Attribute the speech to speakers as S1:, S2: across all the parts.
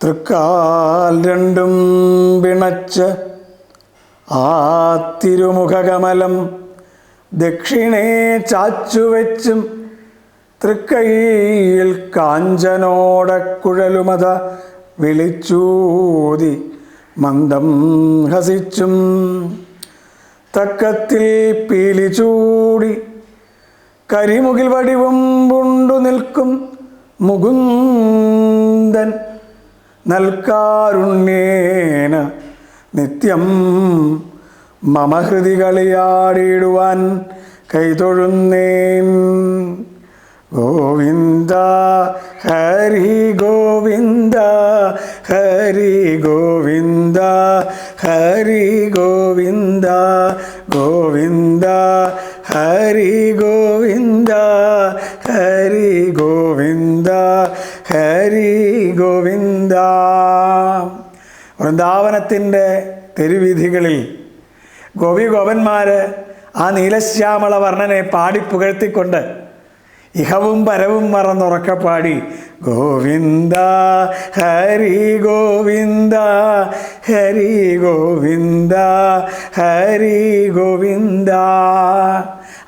S1: തൃക്കാൽ രണ്ടും പിണച്ച് ആ തിരുമുഖകമലം ദക്ഷിണേ ചാച്ചുവെച്ചും തൃക്കൈയിൽ കാഞ്ചനോടക്കുഴലുമത വിളിച്ചൂതി മന്ദം ഹസിച്ചും തക്കത്തിൽ പീലിചൂടി കരിമുകിൽ വടിവും പുണ്ടു നിൽക്കും മുകുന്ദൻ നൽകാരുണ്യേന നിത്യം മമ ഹൃതി കളിയാടിയിടുവാൻ കൈതൊഴുന്നേൻ. ഗോവിന്ദ ഹരി ഗോവിന്ദ ഹരി ഗോവിന്ദ ഹരി ഗോവിന്ദ ഗോവിന്ദ ഹരി ഗോവിന്ദ വൃന്ദാവനത്തിന്റെ തെരുവീഥികളിൽ ഗോപി ഗോപന്മാർ ആ നീലശ്യാമള വർണനെ പാടി പുകഴ്ത്തിക്കൊണ്ട് ഇഹവും പരവും മറന്നുറക്ക പാടി ഗോവിന്ദ ഹരി ഗോവിന്ദ ഹരി ഗോവിന്ദ ഹരി ഗോവിന്ദ.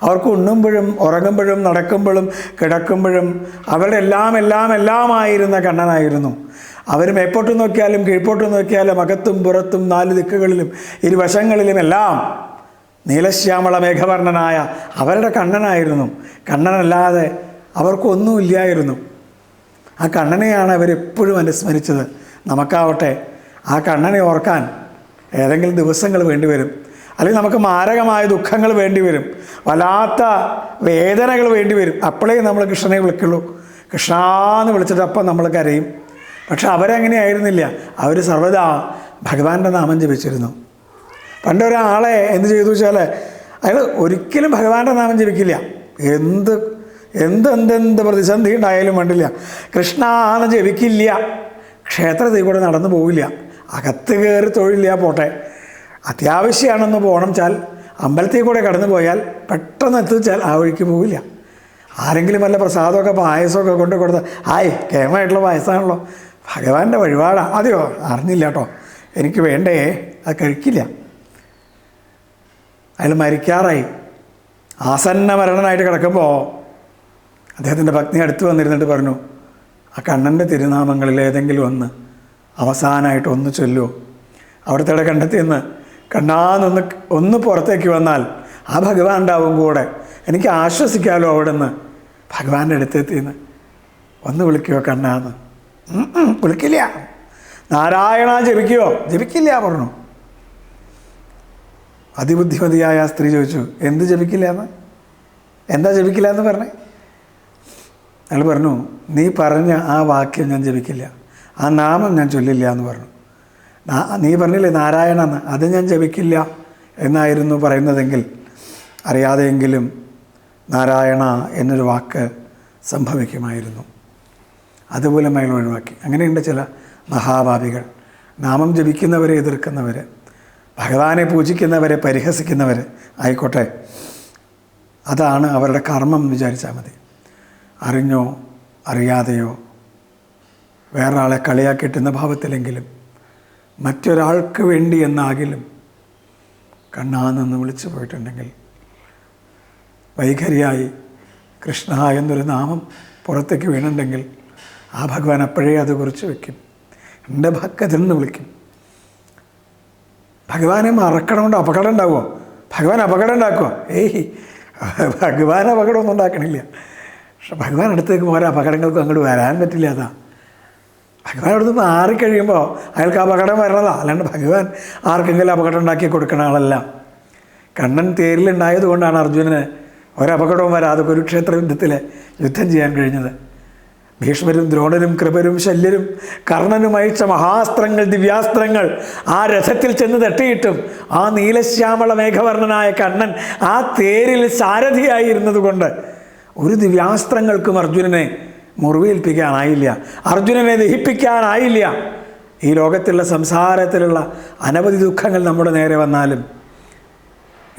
S1: അവർക്ക് ഉണ്ണുമ്പോഴും ഉറങ്ങുമ്പോഴും നടക്കുമ്പോഴും കിടക്കുമ്പോഴും അവരുടെ എല്ലാം എല്ലാം എല്ലാമായിരുന്ന കണ്ണനായിരുന്നു. അവർ മേപ്പോട്ട് നോക്കിയാലും കീഴ്പോട്ട് നോക്കിയാലും അകത്തും പുറത്തും നാല് ദിക്കുകളിലും ഇരുവശങ്ങളിലും എല്ലാം നീലശ്യാമള മേഘവർണനായ അവരുടെ കണ്ണനായിരുന്നു. കണ്ണനല്ലാതെ അവർക്കൊന്നുമില്ലായിരുന്നു. ആ കണ്ണനെയാണ് അവരെപ്പോഴും അനുസ്മരിച്ചത് നമുക്കാവട്ടെ ആ കണ്ണനെ ഓർക്കാൻ ഏതെങ്കിലും ദിവസങ്ങൾ വേണ്ടിവരും അല്ലെങ്കിൽ നമുക്ക് മാരകമായ ദുഃഖങ്ങൾ വേണ്ടിവരും വല്ലാത്ത വേദനകൾ വേണ്ടിവരും അപ്പോഴേ നമ്മൾ കൃഷ്ണനെ വിളിക്കുള്ളൂ. കൃഷ്ണ എന്ന് നമ്മൾ കരയും. പക്ഷെ അവരങ്ങനെ ആയിരുന്നില്ല അവർ സർവതാ ഭഗവാന്റെ നാമം ജപിച്ചിരുന്നു. പണ്ട് ഒരാളെ എന്ത് ചെയ്തു വെച്ചാൽ അയാൾ ഒരിക്കലും ഭഗവാന്റെ നാമം ജപിക്കില്ല. എന്ത് എന്തെന്തെന്ത് പ്രതിസന്ധി ഉണ്ടായാലും വേണ്ടില്ല. കൃഷ്ണ എന്ന് ജപിക്കില്ല. ക്ഷേത്രത്തിൽ കൂടെ നടന്നു പോവില്ല. അകത്ത് കയറി തൊഴിലില്ല പോട്ടെ. അത്യാവശ്യമാണെന്ന് പോകണം ചാൽ അമ്പലത്തിൽ കൂടെ കടന്നു പോയാൽ പെട്ടെന്ന് എത്തിച്ചാൽ ആ വഴിക്ക് പോവില്ല. ആരെങ്കിലും വല്ല പ്രസാദമൊക്കെ പായസമൊക്കെ കൊണ്ട് കൊടുത്താൽ ആയ് കേമായിട്ടുള്ള പായസമാണല്ലോ. ഭഗവാന്റെ വഴിപാടാ. അതെയോ? അറിഞ്ഞില്ല കേട്ടോ. എനിക്ക് വേണ്ടേ? അത് കഴിക്കില്ല. അയാൾ മരിക്കാറായി. ആസന്ന മരണനായിട്ട് കിടക്കുമ്പോൾ അദ്ദേഹത്തിന്റെ പത്നി അടുത്ത് വന്നിരുന്നിട്ട് പറഞ്ഞു ആ കണ്ണന്റെ തിരുനാമങ്ങളിൽ ഏതെങ്കിലും ഒന്ന് അവസാനമായിട്ട് ഒന്ന് ചൊല്ലുമോ അവിടുത്തെ കണ്ടെത്തി നിന്ന് കണ്ണാന്നൊന്ന് ഒന്ന് പുറത്തേക്ക് വന്നാൽ ആ ഭഗവാൻ ഉണ്ടാവും കൂടെ. എനിക്ക് ആശ്വസിക്കാമല്ലോ അവിടെ നിന്ന് ഭഗവാന്റെ അടുത്തെത്തിന്ന് ഒന്ന് വിളിക്കുമോ കണ്ണാന്ന്. വിളിക്കില്ല നാരായണ ജപിക്കുവോ? ജപിക്കില്ല പറഞ്ഞു. അതിബുദ്ധിമതിയായ ആ സ്ത്രീ ചോദിച്ചു എന്ത് ജപിക്കില്ല എന്ന്? എന്താ ജപിക്കില്ല എന്ന് പറഞ്ഞേ? അയാൾ പറഞ്ഞു നീ പറഞ്ഞ ആ വാക്യം ഞാൻ ജപിക്കില്ല. ആ നാമം ഞാൻ ചൊല്ലില്ല എന്ന് പറഞ്ഞു. നീ പറഞ്ഞില്ലേ നാരായണ എന്ന്? അത് ഞാൻ ജപിക്കില്ല എന്നായിരുന്നു പറയുന്നതെങ്കിൽ അറിയാതെയെങ്കിലും നാരായണ എന്നൊരു വാക്ക് സംഭവിക്കുമായിരുന്നു. അതുപോലെ അയാൾ ഒഴിവാക്കി. അങ്ങനെയുണ്ട് ചില മഹാഭാവികൾ നാമം ജപിക്കുന്നവരെ എതിർക്കുന്നവർ ഭഗവാനെ പൂജിക്കുന്നവരെ പരിഹസിക്കുന്നവർ ആയിക്കോട്ടെ. അതാണ് അവരുടെ കർമ്മം എന്ന് വിചാരിച്ചാൽ മതി. അറിഞ്ഞോ അറിയാതെയോ വേറൊരാളെ കളിയാക്കിയിട്ടുന്ന ഭാവത്തിലെങ്കിലും മറ്റൊരാൾക്ക് വേണ്ടി എന്നാകിലും കണ്ണാന്നെന്ന് വിളിച്ചു പോയിട്ടുണ്ടെങ്കിൽ വൈഖരിയായി കൃഷ്ണ എന്നൊരു നാമം പുറത്തേക്ക് വീണുണ്ടെങ്കിൽ ആ ഭഗവാൻ അപ്പോഴേ അത് കുറിച്ച് വയ്ക്കും എന്റെ ഭക്തരെന്ന് വിളിക്കും. ഭഗവാനെ മറക്കണമുണ്ട് അപകടം ഉണ്ടാവുമോ? ഭഗവാൻ അപകടം ഉണ്ടാക്കുമോ? ഏയ് ഭഗവാൻ അപകടമൊന്നും ഉണ്ടാക്കണില്ല. പക്ഷെ ഭഗവാൻ അടുത്തേക്ക് ഓരോ അപകടങ്ങൾക്കും അങ്ങോട്ട് വരാൻ പറ്റില്ല അതാ. ഭഗവാൻ അവിടുന്ന് മാറിക്കഴിയുമ്പോൾ അയാൾക്ക് അപകടം വരണതാ. അല്ലാണ്ട് ഭഗവാൻ ആർക്കെങ്കിലും അപകടം ഉണ്ടാക്കി കൊടുക്കുന്ന ആളല്ല. കണ്ണൻ തേരിലുണ്ടായത് കൊണ്ടാണ് അർജുനന് ഒരപകടവും വരാതെ കുരുക്ഷേത്ര യുദ്ധത്തിൽ യുദ്ധം ചെയ്യാൻ കഴിഞ്ഞത്. ഭീഷ്മരും ദ്രോണരും കൃപരും ശല്യരും കർണനും അയച്ച മഹാസ്ത്രങ്ങൾ ദിവ്യാസ്ത്രങ്ങൾ ആ രഥത്തിൽ ചെന്ന് തട്ടിയിട്ടും ആ നീലശ്യാമള മേഘവർണനായ കണ്ണൻ ആ തേരിൽ സാരഥിയായിരുന്നതുകൊണ്ട് ഒരു ദിവ്യാസ്ത്രങ്ങൾക്കും അർജുനനെ മുറിവേൽപ്പിക്കാനായില്ല. അർജുനനെ ദഹിപ്പിക്കാനായില്ല. ഈ ലോകത്തുള്ള സംസാരത്തിലുള്ള അനവധി ദുഃഖങ്ങൾ നമ്മുടെ നേരെ വന്നാലും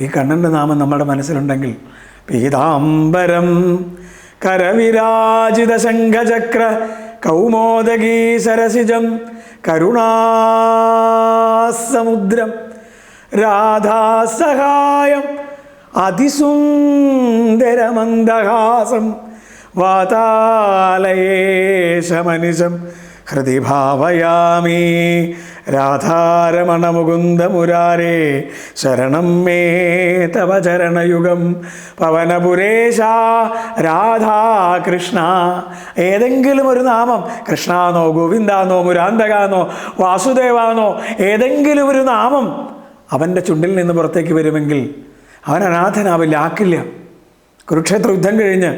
S1: ഈ കണ്ണന്റെ നാമം നമ്മുടെ മനസ്സിലുണ്ടെങ്കിൽ പീതാംബരം കരവിരാജിത ശംഖചക്ര കൗമോദകീ സരസിജം കരുണാസമുദ്രം രാധാസഹായം അതിസുന്ദരമന്ദഹാസം വാതാലയേശമനിശം ഹൃദി ഭാവയാമി രാധാരമണമുകുന്ദമുരാരേ ശരണം മേ തവ ചരണയുഗം. പവനപുരേശ രാധാകൃഷ്ണ. ഏതെങ്കിലും ഒരു നാമം കൃഷ്ണാന്നോ ഗോവിന്ദാന്നോ മുരാന്തകാന്നോ വാസുദേവാന്നോ ഏതെങ്കിലും ഒരു നാമം അവന്റെ ചുണ്ടിൽ നിന്ന് പുറത്തേക്ക് വരുമെങ്കിൽ അവൻ അനാഥനാവില്ല ആക്കില്ല. കുരുക്ഷേത്ര യുദ്ധം കഴിഞ്ഞ്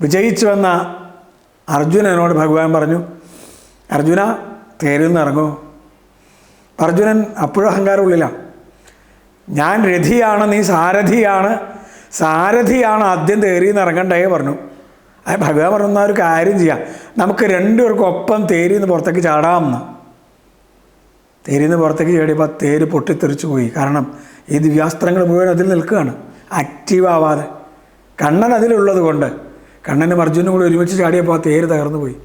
S1: വിജയിച്ചു വന്ന അർജുനനോട് ഭഗവാൻ പറഞ്ഞു അർജുന തേരിൽ അർജുനൻ അപ്പോഴും അഹങ്കാരമുള്ളില്ല ഞാൻ രഥിയാണ് നീ സാരഥിയാണ്. സാരഥിയാണ് ആദ്യം തേരിന്ന് ഇറങ്ങണ്ടേ പറഞ്ഞു. അത് ഭഗവാൻ പറഞ്ഞ ഒരു കാര്യം ചെയ്യാം. നമുക്ക് രണ്ടുപേർക്കും ഒപ്പം തേരിന്ന് പുറത്തേക്ക് ചാടാമെന്ന് തേരിന്ന് പുറത്തേക്ക് ചാടിയപ്പോൾ തേര് പൊട്ടിത്തെറിച്ചു പോയി. കാരണം ഈ ദിവ്യാസ്ത്രങ്ങൾ മുഴുവൻ അതിൽ നിൽക്കുകയാണ്. ആക്റ്റീവ് ആവാതെ. കണ്ണൻ അതിലുള്ളത് കൊണ്ട് കണ്ണനും അർജുനും കൂടി ഒരുമിച്ച് ചാടിയപ്പോൾ ആ തേര് തകർന്നു പോയി.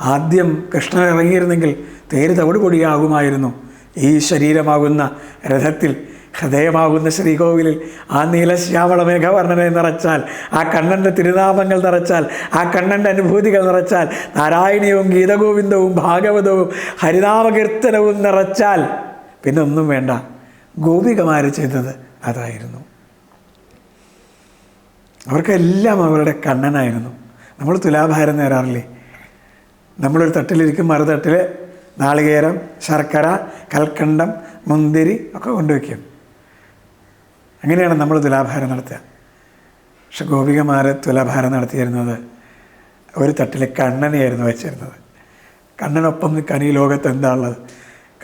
S1: ആദ്യം കൃഷ്ണൻ ഇറങ്ങിയിരുന്നെങ്കിൽ തേര് തവിട് പൊടിയാകുമായിരുന്നു. ഈ ശരീരമാകുന്ന രഥത്തിൽ ഹൃദയമാകുന്ന ശ്രീകോവിലിൽ ആ നീലശ്യാമള മേഘവർണനെ നിറച്ചാൽ ആ കണ്ണന്റെ തിരുനാമങ്ങൾ നിറച്ചാൽ ആ കണ്ണന്റെ അനുഭൂതികൾ നിറച്ചാൽ നാരായണീയവും ഗീതഗോവിന്ദവും ഭാഗവതവും ഹരിനാമകീർത്തനവും നിറച്ചാൽ പിന്നെ ഒന്നും വേണ്ട. ഗോപികമാർ ചെയ്തത് അതായിരുന്നു. അവർക്കെല്ലാം അവരുടെ കണ്ണനായിരുന്നു. നമ്മൾ തുലാഭാരം നേരാറില്ലേ? നമ്മളൊരു തട്ടിലിരിക്കും മറുതട്ടിൽ നാളികേരം ശർക്കര കൽക്കണ്ടം മുന്തിരി ഒക്കെ കൊണ്ടുവയ്ക്കും. അങ്ങനെയാണ് നമ്മൾ തുലാഭാരം നടത്തുക. പക്ഷെ ഗോപികമാർ തുലാഭാരം നടത്തിയിരുന്നത് ഒരു തട്ടിൽ കണ്ണനെയായിരുന്നു വെച്ചിരുന്നത്. കണ്ണനൊപ്പം നിൽക്കാൻ ഈ ലോകത്ത് എന്താണുള്ളത്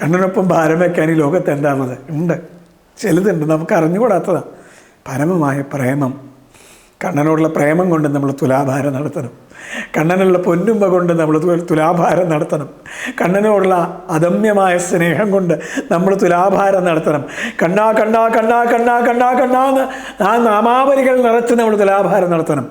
S1: കണ്ണനൊപ്പം ഭാരം വയ്ക്കാൻ ഈ ലോകത്ത് എന്താണുള്ളത് ഉണ്ട്. ചിലതുണ്ട്. നമുക്ക് അറിഞ്ഞുകൂടാത്തതാണ് പരമമായ പ്രേമം കണ്ണനോടുള്ള പ്രേമം കൊണ്ട് നമ്മൾ തുലാഭാരം നടത്തണം. കണ്ണനുള്ള പൊന്നുമ്പ കൊണ്ട് നമ്മൾ തുലാഭാരം നടത്തണം. കണ്ണനോടുള്ള അദമ്യമായ സ്നേഹം കൊണ്ട് നമ്മൾ തുലാഭാരം നടത്തണം. കണ്ണാ കണ്ണാ കണ്ണാ കണ്ണാ കണ്ണാ കണ്ണാന്ന് ആ നാമാവലികൾ നിറച്ച് നമ്മൾ തുലാഭാരം നടത്തണം.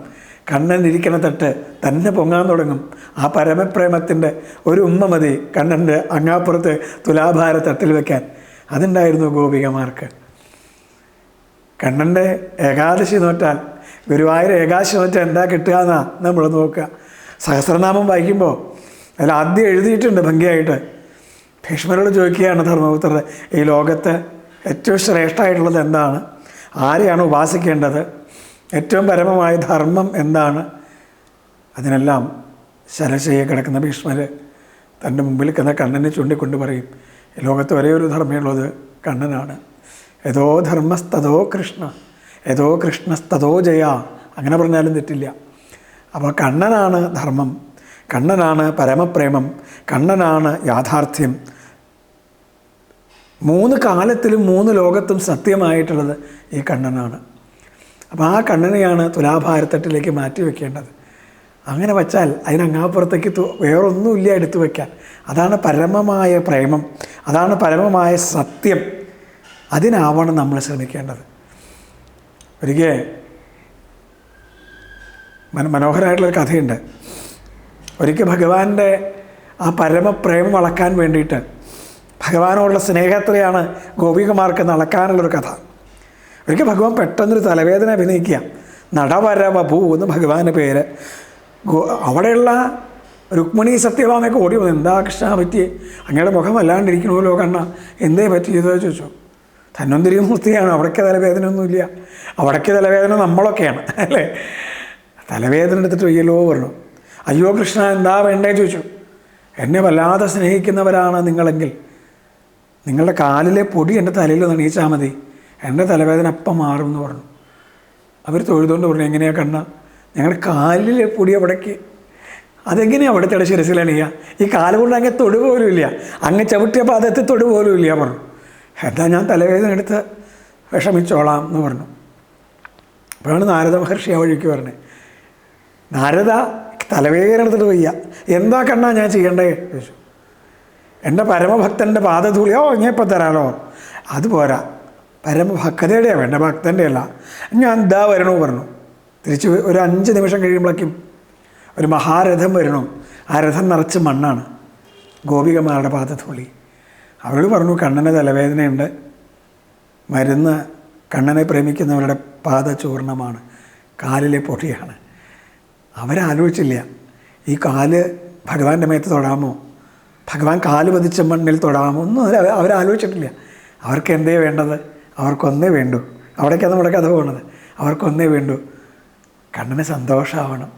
S1: കണ്ണൻ ഇരിക്കണ തട്ട് തന്നെ പൊങ്ങാൻ തുടങ്ങും. ആ പരമപ്രേമത്തിന്റെ ഒരു ഉമ്മ മതി കണ്ണന്റെ അങ്ങാപ്പുറത്ത് തുലാഭാര തട്ടിൽ വെക്കാൻ. അതുണ്ടായിരുന്നു ഗോപികമാർക്ക്. കണ്ണന്റെ ഏകാദശി നോറ്റാൽ ഗുരുവായൂർ ഏകാശം വെച്ചാൽ എന്താ കിട്ടുക എന്നാ നമ്മൾ നോക്കുക. സഹസ്രനാമം വായിക്കുമ്പോൾ അതിൽ ആദ്യം എഴുതിയിട്ടുണ്ട് ഭംഗിയായിട്ട്. ഭീഷ്മരോട് ചോദിക്കുകയാണ് ധർമ്മപുത്രർ ഈ ലോകത്ത് ഏറ്റവും ശ്രേഷ്ഠമായിട്ടുള്ളത് എന്താണ്? ആരെയാണ് ഉപാസിക്കേണ്ടത്? ഏറ്റവും പരമമായ ധർമ്മം എന്താണ്? അതിനെല്ലാം ശരശയ്യ കിടക്കുന്ന ഭീഷ്മർ തന്റെ മുമ്പിൽ കിടന്ന കണ്ണനെ ചൂണ്ടിക്കൊണ്ട് പറയും ലോകത്ത് ഒരേ ഒരു ധർമ്മമുള്ളത് കണ്ണനാണ്. യഥോ ധർമ്മസ്തതോ കൃഷ്ണ. ഏതോ കൃഷ്ണസ്തതോ ജയ. അങ്ങനെ പറഞ്ഞാലും തെറ്റില്ല. അപ്പോൾ കണ്ണനാണ് ധർമ്മം. കണ്ണനാണ് പരമപ്രേമം. കണ്ണനാണ് യാഥാർത്ഥ്യം. മൂന്ന് കാലത്തിലും മൂന്ന് ലോകത്തും സത്യമായിട്ടുള്ളത് ഈ കണ്ണനാണ്. അപ്പോൾ ആ കണ്ണനെയാണ് തുലാഭാരത്തട്ടിലേക്ക് മാറ്റി വെക്കേണ്ടത്. അങ്ങനെ വച്ചാൽ അതിനങ്ങാപ്പുറത്തേക്ക് വേറൊന്നുമില്ല എടുത്തു വയ്ക്കാൻ അതാണ് പരമമായ പ്രേമം. അതാണ് പരമമായ സത്യം. അതിനാവണം നമ്മൾ ശ്രമിക്കേണ്ടത്. ഒരിക്കൽ മന മനോഹരമായിട്ടുള്ളൊരു കഥയുണ്ട്. ഒരിക്കൽ ഭഗവാന്റെ ആ പരമപ്രേമം വളക്കാൻ വേണ്ടിയിട്ട് ഭഗവാനോടുള്ള സ്നേഹത്തെയാണ് ഗോപികമാർക്ക് നടക്കാനുള്ളൊരു കഥ. ഒരിക്കൽ ഭഗവാൻ പെട്ടെന്നൊരു തലവേദന അഭിനയിക്കുക. നടവരവഭൂ എന്ന് ഭഗവാന്റെ പേര്. ഗോ അവിടെയുള്ള രുക്മിണി സത്യഭാമയൊക്കെ ഓടി വന്നു. എന്താ കൃഷ്ണ പറ്റി അങ്ങയുടെ മുഖം വല്ലാണ്ടിരിക്കണമല്ലോ കണ്ണ. എന്തേ പറ്റിയതോ ചോദിച്ചു. ധന്വന്തിരി മൂർത്തിയാണ്. അവിടേക്ക് തലവേദന ഒന്നുമില്ല അവിടേക്ക് തലവേദന നമ്മളൊക്കെയാണ്. അല്ലേ? തലവേദന എടുത്തിട്ട് വയ്യല്ലോ പറഞ്ഞു. അയ്യോ കൃഷ്ണ എന്താ വേണ്ടേ? ചോദിച്ചു. എന്നെ വല്ലാതെ സ്നേഹിക്കുന്നവരാണ് നിങ്ങളെങ്കിൽ. നിങ്ങളുടെ കാലിലെ പൊടി എന്റെ തലയിൽ ഒന്ന് എണീച്ചാൽ മതി. എന്റെ തലവേദന അപ്പം മാറും എന്ന് പറഞ്ഞു. അവർ തൊഴുതുകൊണ്ട് പറഞ്ഞു എങ്ങനെയാ കണ്ണ? ഞങ്ങളുടെ കാലിലെ പൊടി അവിടേക്ക്. അതെങ്ങനെയാണ് അവിടുത്തെ ശിരസിൽ അണിയുക ഈ കാലുകൊണ്ട് അങ്ങ് തൊടു പോലും ഇല്ല അങ്ങ് ചവിട്ടിയ പാദത്തിൽ തൊടു പോലും ഇല്ല പറഞ്ഞു. എന്താ ഞാൻ തലവേദന എടുത്ത് വിഷമിച്ചോളാം എന്ന് പറഞ്ഞു. അപ്പോഴാണ് നാരദ മഹർഷി ആ വഴിക്ക് പറഞ്ഞത്. നാരദ തലവേദന എടുത്തിട്ട് വയ്യ. എന്താ കണ്ണാ ഞാൻ ചെയ്യേണ്ടേ? ചോദിച്ചു. എന്റെ പരമഭക്തന്റെ പാദധൂളി ഓ ഞാൻ ഇപ്പം തരാലോ. അത് പോരാ. പരമഭക്തയുടെയാണ് വേണ്ട ഭക്തന്റെ അല്ല ഞാൻ എന്താ വരണോ പറഞ്ഞു. തിരിച്ച് ഒരു അഞ്ച് നിമിഷം കഴിയുമ്പോഴേക്കും ഒരു മഹാരഥം വരണം. ആ രഥം നിറച്ച് മണ്ണാണ്. ഗോപികമാരുടെ പാദധൂളി. അവൾ പറഞ്ഞു കണ്ണന് തലവേദനയുണ്ട്. മരുന്ന് കണ്ണനെ പ്രേമിക്കുന്നവരുടെ പാദചൂർണമാണ് കാലിലെ പൊടിയാണ്. അവരാലോചിച്ചില്ല. ഈ കാൽ ഭഗവാന്റെ മേത്ത് തൊടാമോ? ഭഗവാൻ കാൽ പതിച്ച മണ്ണിൽ തൊടാമോ? ഒന്നും അവരാലോചിച്ചിട്ടില്ല. അവർക്ക് എന്തേ വേണ്ടത്? അവർക്കൊന്നേ വേണ്ടൂ. അവിടേക്കാണ് നമ്മുടെ കഥ പോകുന്നത് അവർക്കൊന്നേ വേണ്ടൂ. കണ്ണന് സന്തോഷമാവണം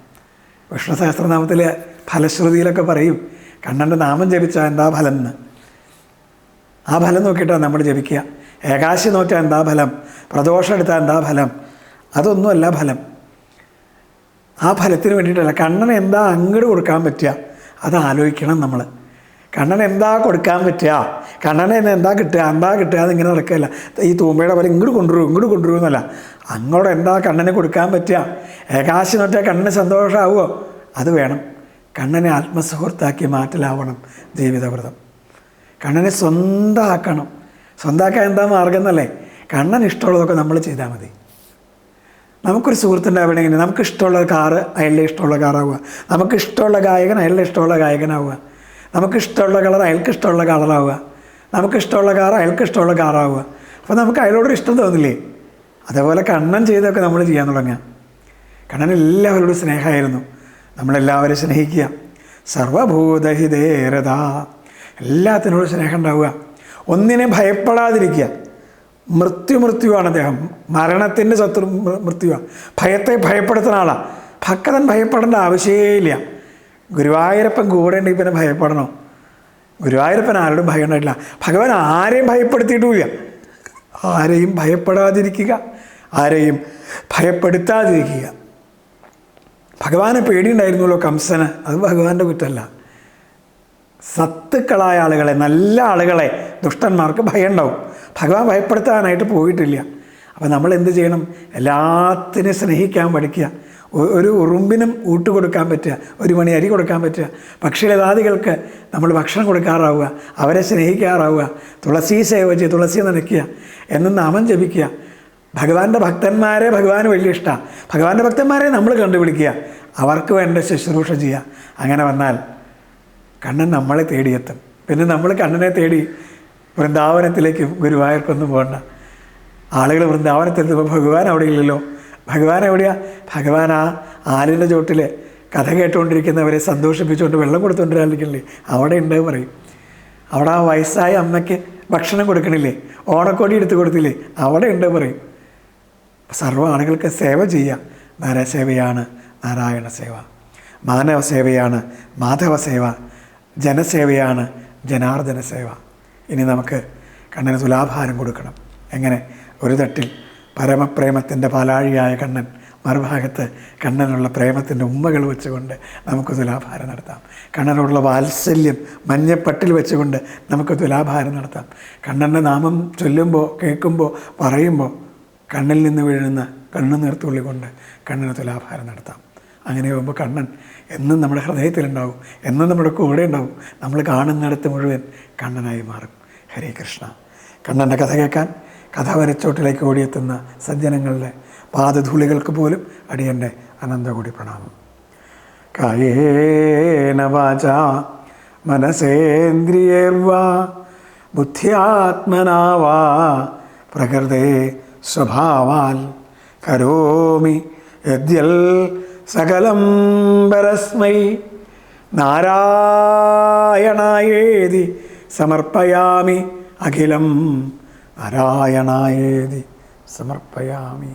S1: വിഷ്ണു സഹസ്രനാമത്തിലെ ഫലശ്രുതിയിലൊക്കെ പറയും കണ്ണന്റെ നാമം ജപിച്ചാൽ എന്താ ഫലം എന്ന്? ആ ഫലം നോക്കിയിട്ടാണ് നമ്മൾ ജപിക്കുക. ഏകാശി നോറ്റാൽ എന്താ ഫലം? പ്രദോഷം എടുത്താൽ എന്താ ഫലം? അതൊന്നുമല്ല ഫലം. ആ ഫലത്തിന് വേണ്ടിയിട്ടല്ല. കണ്ണന് എന്താ അങ്ങോട്ട് കൊടുക്കാൻ പറ്റുക? അത് ആലോചിക്കണം നമ്മൾ. കണ്ണന് എന്താ കൊടുക്കാൻ പറ്റുക? കണ്ണനെ എന്താ കിട്ടുക? എന്താ കിട്ടുക? അതിങ്ങനെ നടക്കുകയല്ല. ഈ തൂമ്പയുടെ പോലെ ഇങ്ങോട്ട് കൊണ്ടുവരും ഇങ്ങോട്ട് കൊണ്ടുവരും എന്നല്ല. അങ്ങോട്ട് എന്താ കണ്ണന് കൊടുക്കാൻ പറ്റുക? ഏകാശി നോറ്റാൽ കണ്ണന് സന്തോഷമാവുമോ അത് വേണം. കണ്ണനെ ആത്മസുഹൃത്താക്കി മാറ്റലാവണം ജീവിതവ്രതം. കണ്ണനെ സ്വന്തമാക്കണം. സ്വന്തമാക്കാൻ എന്താ മാർഗം എന്നല്ലേ? കണ്ണൻ ഇഷ്ടമുള്ളതൊക്കെ നമ്മൾ ചെയ്താൽ മതി. നമുക്കൊരു സുഹൃത്തുണ്ടാവണമെങ്കിൽ നമുക്ക് ഇഷ്ടമുള്ള കാറ് അയാളുടെ ഇഷ്ടമുള്ള കാറാവുക നമുക്ക് ഇഷ്ടമുള്ള ഗായകൻ അയാളുടെ ഇഷ്ടമുള്ള ഗായകനാവുക നമുക്ക് ഇഷ്ടമുള്ള കളർ അയാൾക്ക് ഇഷ്ടമുള്ള കളറാവുക നമുക്ക് ഇഷ്ടമുള്ള കാർ അയാൾക്ക് ഇഷ്ടമുള്ള കാറാവുക അപ്പോൾ നമുക്ക് അയാളോടൊരു ഇഷ്ടം തോന്നില്ലേ? അതേപോലെ കണ്ണൻ ചെയ്തൊക്കെ നമ്മൾ ചെയ്യാൻ തുടങ്ങുക. കണ്ണൻ എല്ലാവരോടും സ്നേഹമായിരുന്നു. നമ്മളെല്ലാവരും സ്നേഹിക്കുക. സർവഭൂതഹിതേരത എല്ലാത്തിനോടും സ്നേഹം ഉണ്ടാവുക. ഒന്നിനെ ഭയപ്പെടാതിരിക്കുക. മൃത്യു മൃത്യുവാണ് അദ്ദേഹം. മരണത്തിന്റെ ശത്രു മൃത്യുവാണ് ഭയത്തെ ഭയപ്പെടുത്തുന്ന ആളാണ് ഭക്തൻ ഭയപ്പെടേണ്ട ആവശ്യമേ ഇല്ല ഗുരുവായൂരപ്പൻ കൂടെ ഉണ്ടെങ്കിൽ പിന്നെ ഭയപ്പെടണോ? ഗുരുവായൂരപ്പൻ ആരോടും ഭയം ഉണ്ടായിട്ടില്ല ഭഗവാൻ ആരെയും ഭയപ്പെടുത്തിയിട്ടുമില്ല. ആരെയും ഭയപ്പെടാതിരിക്കുക. ആരെയും ഭയപ്പെടുത്താതിരിക്കുക. ഭഗവാനെ പേടിയുണ്ടായിരുന്നല്ലോ കംസന്. അത് ഭഗവാന്റെ കുറ്റമല്ല. സത്തുക്കളായ ആളുകളെ നല്ല ആളുകളെ ദുഷ്ടന്മാർക്ക് ഭയം ഉണ്ടാവും ഭഗവാൻ ഭയപ്പെടുത്താനായിട്ട് പോയിട്ടില്ല. അപ്പോൾ നമ്മൾ എന്ത് ചെയ്യണം? എല്ലാത്തിനും സ്നേഹിക്കാൻ പഠിക്കുക. ഒരു ഉറുമ്പിനും ഊട്ട് കൊടുക്കാൻ പറ്റുക. ഒരു മണി അരി കൊടുക്കാൻ പറ്റുക. പക്ഷിലതാദികൾക്ക് നമ്മൾ ഭക്ഷണം കൊടുക്കാറാവുക. അവരെ സ്നേഹിക്കാറാവുക. തുളസി സേവ ചെയ്യുക തുളസി നനയ്ക്കുക. എന്ന് നാമം ജപിക്കുക. ഭഗവാന്റെ ഭക്തന്മാരെ ഭഗവാന് വലിയ ഇഷ്ടമാണ്. ഭഗവാന്റെ ഭക്തന്മാരെ നമ്മൾ കണ്ടുപിടിക്കുക. അവർക്ക് വേണ്ട ശുശ്രൂഷ ചെയ്യുക. അങ്ങനെ വന്നാൽ കണ്ണൻ നമ്മളെ തേടിയെത്തും. പിന്നെ നമ്മൾ കണ്ണനെ തേടി വൃന്ദാവനത്തിലേക്ക് ഗുരുവായൂർക്കൊന്നും പോകണ്ട ആളുകൾ വൃന്ദാവനത്തെത്തുമ്പോൾ ഭഗവാൻ അവിടെ ഇല്ലല്ലോ. ഭഗവാൻ എവിടെയാ? ഭഗവാൻ ആ ആലിന്റെ ചോട്ടിൽ കഥ കേട്ടുകൊണ്ടിരിക്കുന്നവരെ സന്തോഷിപ്പിച്ചുകൊണ്ട് വെള്ളം കൊടുത്തുകൊണ്ടിരിക്കണില്ലേ അവിടെ ഉണ്ട് പറയും. അവിടെ ആ വയസ്സായ അമ്മയ്ക്ക് ഭക്ഷണം കൊടുക്കണില്ലേ? ഓണക്കോടി എടുത്ത് കൊടുത്തില്ലേ? അവിടെ ഉണ്ട് പറയും. സർവ ആളുകൾക്ക് സേവ ചെയ്യുക സേവയാണ് നാരായണ സേവ. മാനവ സേവയാണ് മാധവ സേവ. ജനസേവയാണ് ജനാർദ്ദന സേവ ഇനി നമുക്ക് കണ്ണന് തുലാഭാരം കൊടുക്കണം. എങ്ങനെ? ഒരു തട്ടിൽ പരമപ്രേമത്തിന്റെ പാലാഴിയായ കണ്ണൻ മറുഭാഗത്ത് കണ്ണനുള്ള പ്രേമത്തിന്റെ ഉമ്മകൾ വെച്ചുകൊണ്ട് നമുക്ക് തുലാഭാരം നടത്താം. കണ്ണനോടുള്ള വാത്സല്യം മഞ്ഞപ്പട്ടിൽ വെച്ചുകൊണ്ട് നമുക്ക് തുലാഭാരം നടത്താം. കണ്ണന്റെ നാമം ചൊല്ലുമ്പോൾ കേൾക്കുമ്പോൾ പറയുമ്പോൾ കണ്ണിൽ നിന്ന് വീഴുന്ന കണ്ണു നീർത്തുള്ളിക്കൊണ്ട് കണ്ണിന് തുലാഭാരം നടത്താം. അങ്ങനെ പോകുമ്പോൾ കണ്ണൻ എന്നും നമ്മുടെ ഹൃദയത്തിലുണ്ടാവും എന്നും നമ്മുടെ കൂടെ ഉണ്ടാവും. നമ്മൾ കാണുന്നിടത്ത് മുഴുവൻ കണ്ണനായി മാറും. ഹരേ കൃഷ്ണ. കണ്ണന്റെ കഥ കേൾക്കാൻ കഥ വരച്ചോട്ടിലേക്ക് ഓടിയെത്തുന്ന സജ്ജനങ്ങളുടെ പാദധൂളികൾക്ക് പോലും അടിയന്റെ അനന്തകൂടി പ്രണാമം. കായേന വാച മനസേന്ദ്രിയേർവാ ബുദ്ധ്യാത്മനാവാ പ്രകൃതേ സ്വഭാവാൽ കരോമി യദ്യൽ സകലം പരസ്മൈ. നാരായണായേതി സമർപ്പയാമി. അഖിലം നാരായണായേതി സമർപ്പയാമി.